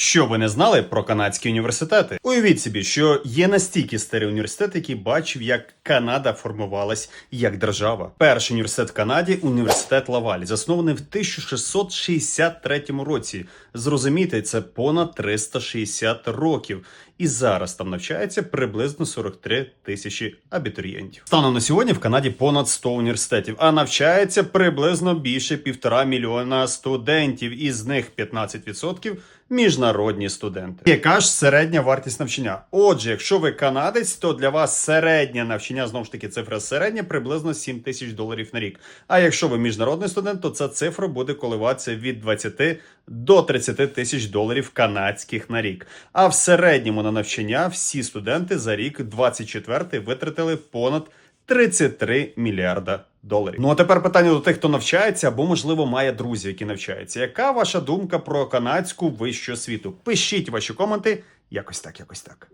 Що ви не знали про канадські університети? Уявіть собі, що є настільки старий університет, який бачив, як Канада формувалась як держава. Перший університет в Канаді університет Лаваль, заснований в 1663 році. Зрозумійте, це понад 360 років. І зараз там навчається приблизно 43 тисячі абітурієнтів. Станом на сьогодні в Канаді понад 100 університетів, а навчається приблизно більше півтора мільйона студентів, із них 15% міжнародні студенти. Яка ж середня вартість навчання? Отже, якщо ви канадець, то для вас середнє навчання знову ж таки цифра середня приблизно 7 тисяч доларів на рік. А якщо ви міжнародний студент, то ця цифра буде коливатися від 20 до 30 тисяч доларів канадських на рік. А в середньому на навчання всі студенти за рік 24 витратили понад 33 мільярда доларів. Ну а тепер питання до тих, хто навчається або, можливо, має друзів, які навчаються. Яка ваша думка про канадську вищу освіту? Пишіть ваші коменти. Якось так, якось так.